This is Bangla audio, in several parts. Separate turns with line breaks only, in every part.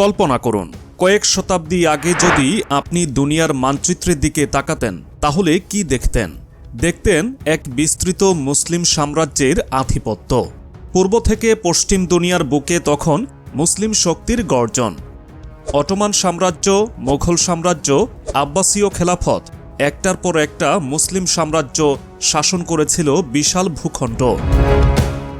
কল্পনা করুন, কয়েক শতাব্দী আগে যদি আপনি দুনিয়ার মানচিত্রের দিকে তাকাতেন, তাহলে কি দেখতেন? দেখতেন এক বিস্তৃত মুসলিম সাম্রাজ্যের আধিপত্য। পূর্ব থেকে পশ্চিম দুনিয়ার বুকে তখন মুসলিম শক্তির গর্জন। অটোমান সাম্রাজ্য, মোঘল সাম্রাজ্য, আব্বাসীয় খেলাফত, একটার পর একটা মুসলিম সাম্রাজ্য শাসন করেছিল বিশাল ভূখণ্ড।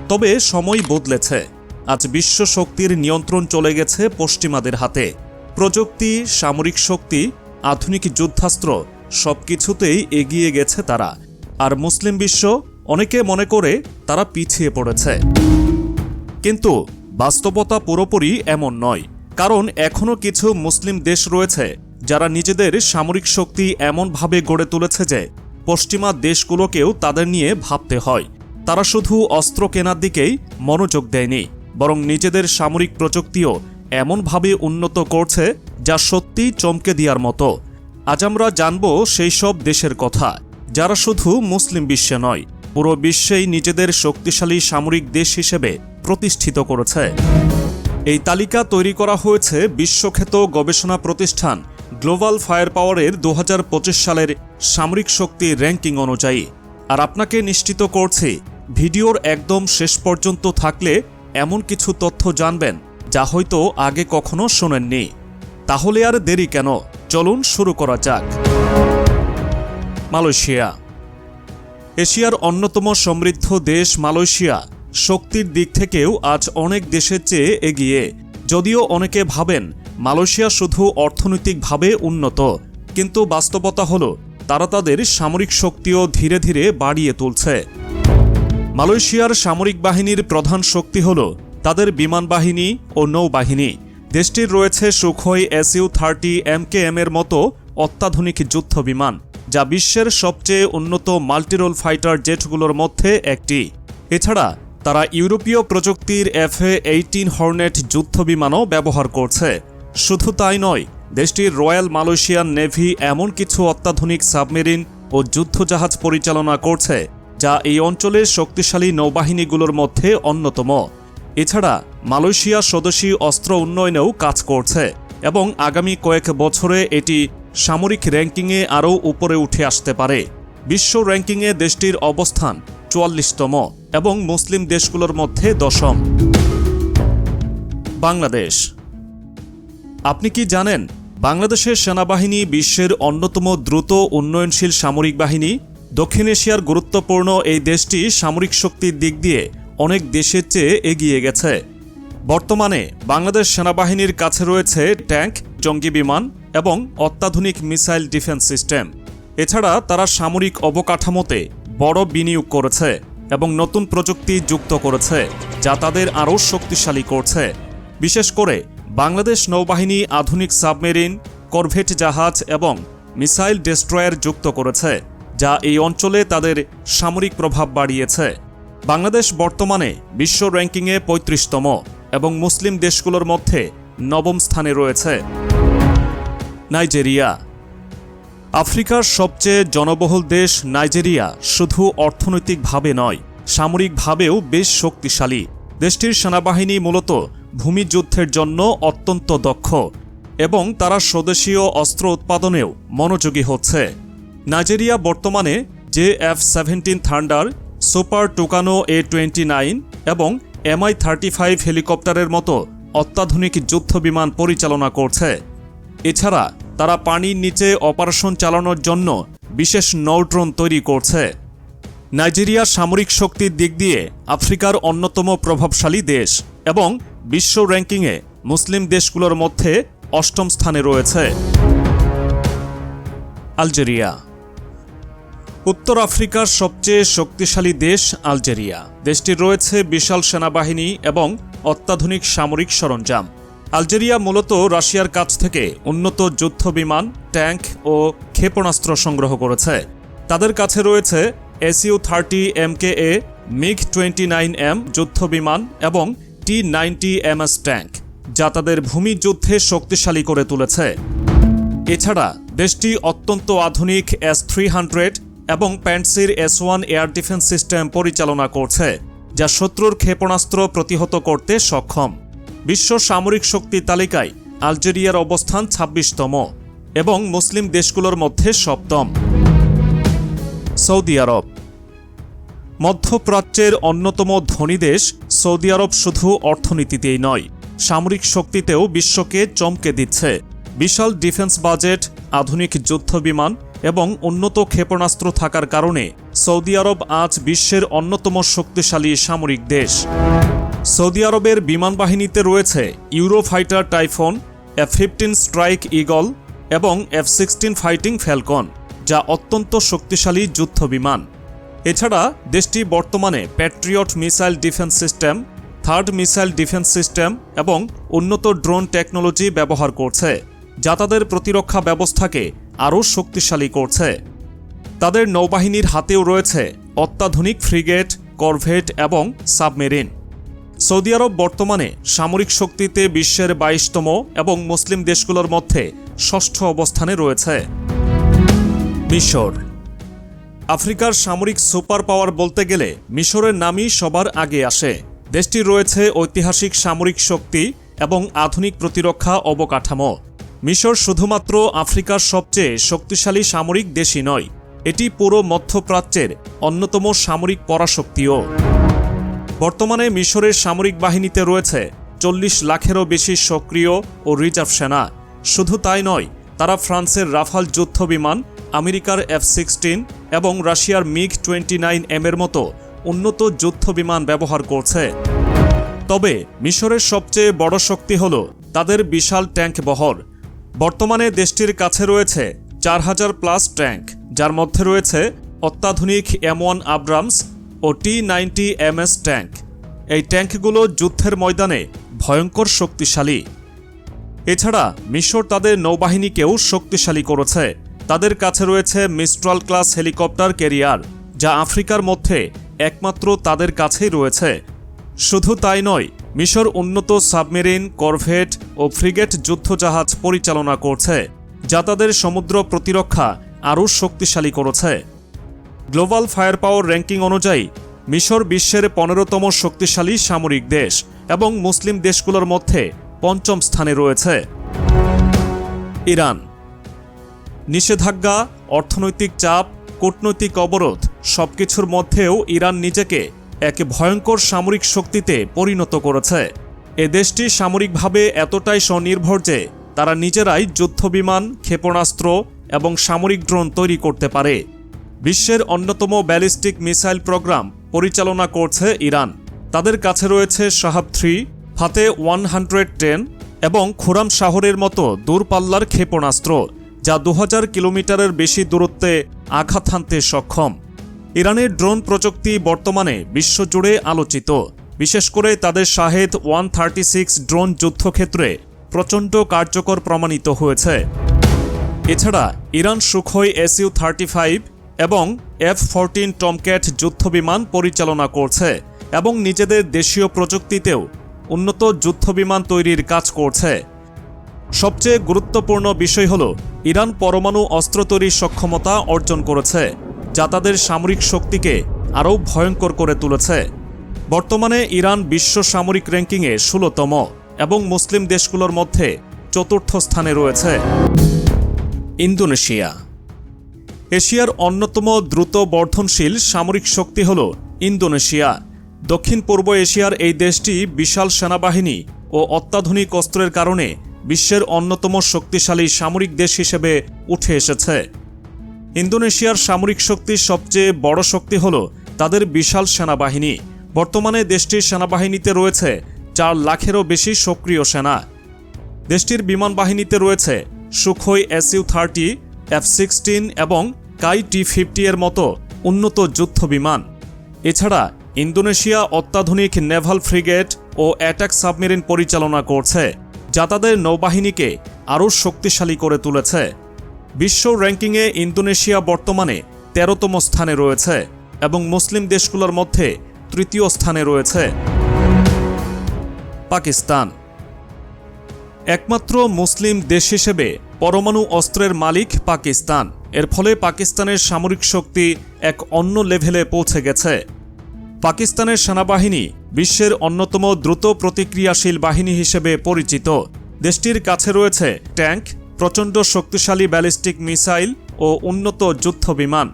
তবে সময় বদলেছে। আজ বিশ্ব শক্তির নিয়ন্ত্রণ চলে গেছে পশ্চিমাদের হাতে। প্রযুক্তি, সামরিক শক্তি, আধুনিক যুদ্ধাস্ত্র সব কিছুতেই এগিয়ে গেছে তারা। আর মুসলিম বিশ্ব অনেকে মনে করে তারা পিছিয়ে পড়েছে। কিন্তু বাস্তবতা পুরোপুরি এমন নয়। কারণ এখনও কিছু মুসলিম দেশ রয়েছে যারা নিজেদের সামরিক শক্তি এমনভাবে গড়ে তুলেছে যে পশ্চিমা দেশগুলোকেও তাদের নিয়ে ভাবতে হয়। তারা শুধু অস্ত্র কেনার দিকেই মনোযোগ দেয়নি। বরং নিজেদের সামরিক প্রযুক্তিও এমনভাবে উন্নত করছে যা সত্যিই চমকে দেওয়ার মতো। আজ আমরা জানব সেই সব দেশের কথা, যারা শুধু মুসলিম বিশ্বে নয়, পুরো বিশ্বেই নিজেদের শক্তিশালী সামরিক দেশ হিসেবে প্রতিষ্ঠিত করেছে। এই তালিকা তৈরি করা হয়েছে বিশ্বখ্যাত গবেষণা প্রতিষ্ঠান গ্লোবাল ফায়ার পাওয়ারের দু হাজার পঁচিশ সালের সামরিক শক্তি র্যাঙ্কিং অনুযায়ী। আর আপনাকে নিশ্চিত করছি, ভিডিওর একদম শেষ পর্যন্ত থাকলে এমন কিছু তথ্য জানবেন যা হয়তো আগে কখনো শোনেননি। তাহলে আর দেরি কেন? চলুন শুরু করা যাক। মালয়েশিয়া। এশিয়ার অন্যতম সমৃদ্ধ দেশ মালয়েশিয়া। শক্তির দিক থেকেও আজ অনেক দেশের চেয়ে এগিয়ে। যদিও অনেকে ভাবেন মালয়েশিয়া শুধু অর্থনৈতিকভাবে উন্নত, কিন্তু বাস্তবতা হল তারা তাদের সামরিক শক্তিও ধীরে ধীরে বাড়িয়ে তুলছে। মালয়েশিয়ার সামরিক বাহিনীর প্রধান শক্তি হল তাদের বিমান বাহিনী ও নৌবাহিনী। দেশটির রয়েছে Sukhoi SU thirty M MKM এর মতো অত্যাধুনিক যুদ্ধ বিমান, যা বিশ্বের সবচেয়ে উন্নত মাল্টিরোল ফাইটার জেটগুলোর মধ্যে একটি। এছাড়া, তারা ইউরোপীয় প্রযুক্তির এফএ এইটিন হর্নেট যুদ্ধ বিমানও ব্যবহার করছে। শুধু তাই নয়, দেশটির রয়্যাল মালয়েশিয়ান নেভি এমন কিছু অত্যাধুনিক সাবমেরিন ও যুদ্ধজাহাজ পরিচালনা করছে যা এই অঞ্চলের শক্তিশালী নৌবাহিনীগুলোর মধ্যে অন্যতম। এছাড়া মালয়েশিয়া স্বদেশী অস্ত্র উন্নয়নেও কাজ করছে এবং আগামী কয়েক বছরে এটি সামরিক র্যাঙ্কিংয়ে আরও উপরে উঠে আসতে পারে। বিশ্ব র্যাঙ্কিংয়ে দেশটির অবস্থান চুয়াল্লিশতম এবং মুসলিম দেশগুলোর মধ্যে দশম। বাংলাদেশ। আপনি কি জানেন, বাংলাদেশের সেনাবাহিনী বিশ্বের অন্যতম দ্রুত উন্নয়নশীল সামরিক বাহিনী? দক্ষিণ এশিয়ার গুরুত্বপূর্ণ এই দেশটি সামরিক শক্তির দিক দিয়ে অনেক দেশের চেয়ে এগিয়ে গেছে। বর্তমানে বাংলাদেশ সেনাবাহিনীর কাছে রয়েছে ট্যাঙ্ক, জঙ্গি বিমান এবং অত্যাধুনিক মিসাইল ডিফেন্স সিস্টেম। এছাড়া তারা সামরিক অবকাঠামোতে বড় বিনিয়োগ করেছে এবং নতুন প্রযুক্তি যুক্ত করেছে, যা তাদের আরও শক্তিশালী করছে। বিশেষ করে বাংলাদেশ নৌবাহিনী আধুনিক সাবমেরিন, করভেট জাহাজ এবং মিসাইল ডেস্ট্রয়ার যুক্ত করেছে। যা এই অঞ্চলে তাদের সামরিক প্রভাব বাড়িয়েছে। বাংলাদেশ বর্তমানে বিশ্ব র্যাঙ্কিংয়ে পঁয়ত্রিশতম এবং মুসলিম দেশগুলোর মধ্যে নবম স্থানে রয়েছে। নাইজেরিয়া। আফ্রিকার সবচেয়ে জনবহুল দেশ নাইজেরিয়া শুধু অর্থনৈতিকভাবে নয়, সামরিকভাবেও বেশ শক্তিশালী। দেশটির সেনাবাহিনী মূলত ভূমিযুদ্ধের জন্য অত্যন্ত দক্ষ এবং তারা স্বদেশীয় অস্ত্র উৎপাদনেও মনোযোগী হচ্ছে। নাইজেরিয়া বর্তমানে J F seventeen Thunder, Super Tucano A twenty nine এবং এমআই থার্টি ফাইভ হেলিকপ্টারের মতো অত্যাধুনিক যুদ্ধ বিমান পরিচালনা করছে। এছাড়া তারা পানির নিচে অপারেশন চালানোর জন্য বিশেষ নৌড্রোন তৈরি করছে। নাইজেরিয়া সামরিক শক্তির দিক দিয়ে আফ্রিকার অন্যতম প্রভাবশালী দেশ এবং বিশ্ব র্যাঙ্কিংয়ে মুসলিম দেশগুলোর মধ্যে অষ্টম স্থানে রয়েছে। আলজেরিয়া উত্তর আফ্রিকার সবচেয়ে শক্তিশালী দেশ আলজেরিয়া। দেশটির রয়েছে বিশাল সেনাবাহিনী এবং অত্যাধুনিক সামরিক সরঞ্জাম। আলজেরিয়া মূলত রাশিয়ার কাছ থেকে উন্নত যুদ্ধ বিমান, ট্যাঙ্ক ও ক্ষেপণাস্ত্র সংগ্রহ করেছে। তাদের কাছে রয়েছে SU thirty MKA MiG twenty nine M যুদ্ধ বিমান এবং টি নাইনটি এমএস ট্যাঙ্ক, যা তাদের ভূমি যুদ্ধে শক্তিশালী করে তুলেছে। এছাড়া, দেশটি অত্যন্ত আধুনিক এস থ্রি হান্ড্রেড এবং Pantsir S one air defence system পরিচালনা করছে, যা শত্রুর ক্ষেপণাস্ত্র প্রতিহত করতে সক্ষম। বিশ্ব সামরিক শক্তি তালিকায় আলজেরিয়ার অবস্থান ছাব্বিশতম এবং মুসলিম দেশগুলোর মধ্যে সপ্তম। সৌদি আরব। মধ্যপ্রাচ্যের অন্যতম ধনী দেশ, সৌদি আরব শুধু অর্থনীতিতেই নয়, সামরিক শক্তিতেও বিশ্বকে চমকে দিচ্ছে। বিশাল ডিফেন্স বাজেট, আধুনিক যুদ্ধবিমান এবং উন্নত ক্ষেপণাস্ত্র থাকার কারণে সৌদি আরব আজ বিশ্বের অন্যতম শক্তিশালী সামরিক দেশ। সৌদি আরবের বিমান বাহিনীতে রয়েছে Eurofighter Typhoon, F fifteen Strike Eagle এবং এফ সিক্সটিন ফাইটিং ফ্যালকন, যা অত্যন্ত শক্তিশালী যুদ্ধ বিমান। এছাড়া দেশটি বর্তমানে Patriot missile defence system, THAAD missile defence system এবং উন্নত ড্রোন টেকনোলজি ব্যবহার করছে, যা তাদের প্রতিরক্ষা ব্যবস্থাকে আরও শক্তিশালী করছে। তাদের নৌবাহিনীর হাতেও রয়েছে অত্যাধুনিক ফ্রিগেট, করভেট এবং সাবমেরিন। সৌদি আরব বর্তমানে সামরিক শক্তিতে বিশ্বের বাইশতম এবং মুসলিম দেশগুলোর মধ্যে ষষ্ঠ অবস্থানে রয়েছে। মিশর। আফ্রিকার সামরিক সুপার পাওয়ার বলতে গেলে মিশরের নামই সবার আগে আসে। দেশটির রয়েছে ঐতিহাসিক সামরিক শক্তি এবং আধুনিক প্রতিরক্ষা অবকাঠামো। মিশর শুধুমাত্র আফ্রিকার সবচেয়ে শক্তিশালী সামরিক দেশই নয়, এটি পুরো মধ্যপ্রাচ্যের অন্যতম সামরিক পরাশক্তিও। বর্তমানে মিশরের সামরিক বাহিনীতে রয়েছে চল্লিশ লাখেরও বেশি সক্রিয় ও রিজার্ভ সেনা। শুধু তাই নয়, তারা ফ্রান্সের রাফাল যুদ্ধ বিমান আমেরিকার এফ সিক্সটিন এবং রাশিয়ার মিগ টোয়েন্টি নাইন এম এর মতো উন্নত যুদ্ধ বিমান ব্যবহার করছে। তবে মিশরের সবচেয়ে বড় শক্তি হল তাদের বিশাল ট্যাঙ্ক বহর বর্তমানে দেশটির কাছে রয়েছে চার হাজার প্লাস ট্যাঙ্ক, যার মধ্যে রয়েছে অত্যাধুনিক এম ওয়ান আব্রামস ও T ninety M S tank. এই ট্যাঙ্কগুলো যুদ্ধের ময়দানে ভয়ঙ্কর শক্তিশালী। এছাড়া মিশর তাদের নৌবাহিনীকেও শক্তিশালী করেছে। তাদের কাছে রয়েছে মিস্ট্রাল ক্লাস হেলিকপ্টার ক্যারিয়ার, যা আফ্রিকার মধ্যে একমাত্র তাদের কাছেই রয়েছে। শুধু তাই নয় মিশর উন্নত সাবমেরিন, করভেট ও ফ্রিগেট যুদ্ধজাহাজ পরিচালনা করছে, যা তাদের সমুদ্র প্রতিরক্ষা আরও শক্তিশালী করেছে। গ্লোবাল ফায়ার পাওয়ার র্যাঙ্কিং অনুযায়ী, মিশর বিশ্বের পনেরোতম শক্তিশালী সামরিক দেশ এবং মুসলিম দেশগুলোর মধ্যে পঞ্চম স্থানে রয়েছে। ইরান। নিষেধাজ্ঞা, অর্থনৈতিক চাপ, কূটনৈতিক অবরোধ সবকিছুর মধ্যেও ইরান নিজেকে এক ভয়ঙ্কর সামরিক শক্তিতে পরিণত করেছে। এ দেশটি সামরিকভাবে এতটাই স্বনির্ভর যে তারা নিজেরাই যুদ্ধবিমান, ক্ষেপণাস্ত্র এবং সামরিক ড্রোন তৈরি করতে পারে। বিশ্বের অন্যতম ব্যালিস্টিক মিসাইল প্রোগ্রাম পরিচালনা করছে ইরান। তাদের কাছে রয়েছে Shahab three, Fateh one hundred ten এবং খুরাম শাহরের মতো দূরপাল্লার ক্ষেপণাস্ত্র, যা দু হাজার কিলোমিটারের বেশি দূরত্বে আঘাত হানতে সক্ষম। ইরানের ড্রোন প্রযুক্তি বর্তমানে বিশ্বজুড়ে আলোচিত। বিশেষ করে তাদের Shahed one thirty six drone যুদ্ধক্ষেত্রে প্রচণ্ড কার্যকর প্রমাণিত হয়েছে। এছাড়া Iran Sukhoi SU thirty five এবং এফ ফোরটিন টমক্যাট যুদ্ধবিমান পরিচালনা করছে এবং নিজেদের দেশীয় প্রযুক্তিতেও উন্নত যুদ্ধবিমান তৈরির কাজ করছে। সবচেয়ে গুরুত্বপূর্ণ বিষয় হল, ইরান পরমাণু অস্ত্র তৈরির সক্ষমতা অর্জন করেছে। যা তাদের সামরিক শক্তিকে আরও ভয়ঙ্কর করে তুলেছে। বর্তমানে ইরান বিশ্ব সামরিক র্যাঙ্কিংয়ে ষোলোতম এবং মুসলিম দেশগুলোর মধ্যে চতুর্থ স্থানে রয়েছে। ইন্দোনেশিয়া। এশিয়ার অন্যতম দ্রুত বর্ধনশীল সামরিক শক্তি হল ইন্দোনেশিয়া। দক্ষিণ পূর্ব এশিয়ার এই দেশটি বিশাল সেনাবাহিনী ও অত্যাধুনিক অস্ত্রের কারণে বিশ্বের অন্যতম শক্তিশালী সামরিক দেশ হিসেবে উঠে এসেছে। ইন্দোনেশিয়ার সামরিক শক্তির সবচেয়ে বড় শক্তি হল তাদের বিশাল সেনাবাহিনী। বর্তমানে দেশটির সেনাবাহিনীতে রয়েছে চার লাখেরও বেশি সক্রিয় সেনা। দেশটির বিমান বাহিনীতে রয়েছে Sukhoi SU thirty, F sixteen এবং কাই টি ফিফটি এর মতো উন্নত যুদ্ধ বিমান। এছাড়া ইন্দোনেশিয়া অত্যাধুনিক নেভাল ফ্রিগেট ও অ্যাটাক সাবমেরিন পরিচালনা করছে, যা তাদের নৌবাহিনীকে আরও শক্তিশালী করে তুলেছে। বিশ্ব র্যাঙ্কিংয়ে ইন্দোনেশিয়া বর্তমানে তেরোতম স্থানে রয়েছে এবং মুসলিম দেশগুলোর মধ্যে তৃতীয় স্থানে রয়েছে। পাকিস্তান। একমাত্র মুসলিম দেশ হিসেবে পরমাণু অস্ত্রের মালিক পাকিস্তান। এর ফলে পাকিস্তানের সামরিক শক্তি এক অন্য লেভেলে পৌঁছে গেছে। পাকিস্তানের সেনাবাহিনী বিশ্বের অন্যতম দ্রুত প্রতিক্রিয়াশীল বাহিনী হিসেবে পরিচিত। দেশটির কাছে রয়েছে ট্যাঙ্ক প্রচণ্ড শক্তিশালী ব্যালিস্টিক মিসাইল ও উন্নত যুদ্ধ বিমান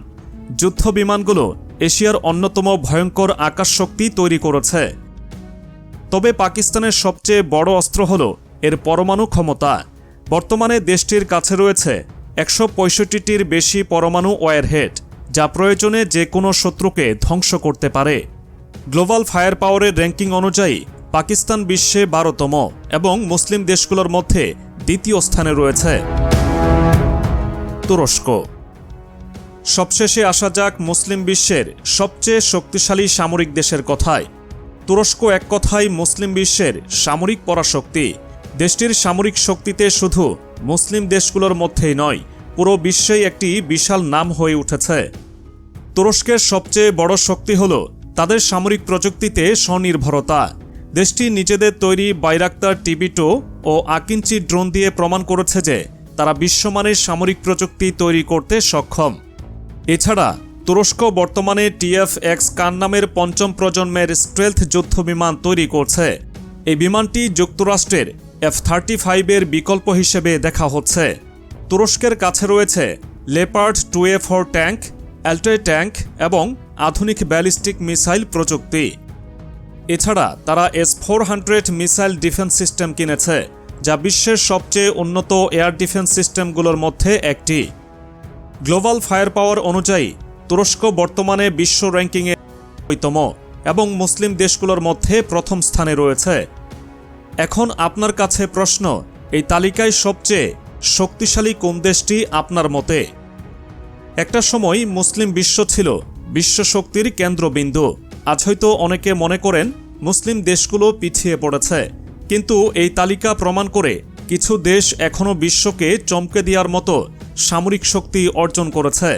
যুদ্ধ বিমানগুলো এশিয়ার অন্যতম ভয়ঙ্কর আকাশ শক্তি তৈরি করেছে। তবে পাকিস্তানের সবচেয়ে বড় অস্ত্র হল এর পরমাণু ক্ষমতা। বর্তমানে দেশটির কাছে রয়েছে একশো পঁয়ষট্টিটির বেশি পরমাণু ওয়ারহেড, যা প্রয়োজনে যে কোনো শত্রুকে ধ্বংস করতে পারে। গ্লোবাল ফায়ার পাওয়ারের র্যাঙ্কিং অনুযায়ী পাকিস্তান বিশ্বে বারোতম এবং মুসলিম দেশগুলোর মধ্যে দ্বিতীয় স্থানে রয়েছে তুরস্ক। সবশেষে আসা যাক মুসলিম বিশ্বের সবচেয়ে শক্তিশালী সামরিক দেশের কথায়। তুরস্ক এক কথায় মুসলিম বিশ্বের সামরিক পরাশক্তি। দেশটির সামরিক শক্তিতে শুধু মুসলিম দেশগুলোর মধ্যেই নয়, পুরো বিশ্বেই একটি বিশাল নাম হয়ে উঠেছে। তুরস্কের সবচেয়ে বড় শক্তি হল তাদের সামরিক প্রযুক্তিতে স্বনির্ভরতা। দেশটি নিজেদের তৈরি বাইরাক্তার টিভি টু ও আকিঞ্চি ড্রোন দিয়ে প্রমাণ করেছে যে তারা বিশ্বমানের সামরিক প্রযুক্তি তৈরি করতে সক্ষম। এছাড়া তুরস্ক বর্তমানে টিএফ এক্স কান নামের পঞ্চম প্রজন্মের স্ট্রেলথ যুদ্ধ বিমান তৈরি করছে। এই বিমানটি যুক্তরাষ্ট্রের এফ থার্টি ফাইভের বিকল্প হিসেবে দেখা হচ্ছে। তুরস্কের কাছে রয়েছে Leopard two A four tank, Altay tank এবং আধুনিক ব্যালিস্টিক মিসাইল প্রযুক্তি। এছাড়া তারা S four hundred missile defence system কিনেছে, যা বিশ্বের সবচেয়ে উন্নত এয়ার ডিফেন্স সিস্টেমগুলোর মধ্যে একটি। গ্লোবাল ফায়ার পাওয়ার অনুযায়ী, তুরস্ক বর্তমানে বিশ্ব র্যাঙ্কিংয়ে তম এবং মুসলিম দেশগুলোর মধ্যে প্রথম স্থানে রয়েছে। এখন আপনার কাছে প্রশ্ন, এই তালিকায় সবচেয়ে শক্তিশালী কোন দেশটি আপনার মতে? একটা সময় মুসলিম বিশ্ব ছিল, বিশ্ব শক্তির কেন্দ্রবিন্দু। আজ হয়তো অনেকে মনে করেন মুসলিম দেশগুলো পিছিয়ে পড়েছে। কিন্তু এই তালিকা প্রমাণ করে কিছু দেশ এখনও বিশ্বকে চমকে দেওয়ার মতো সামরিক শক্তি অর্জন করেছে।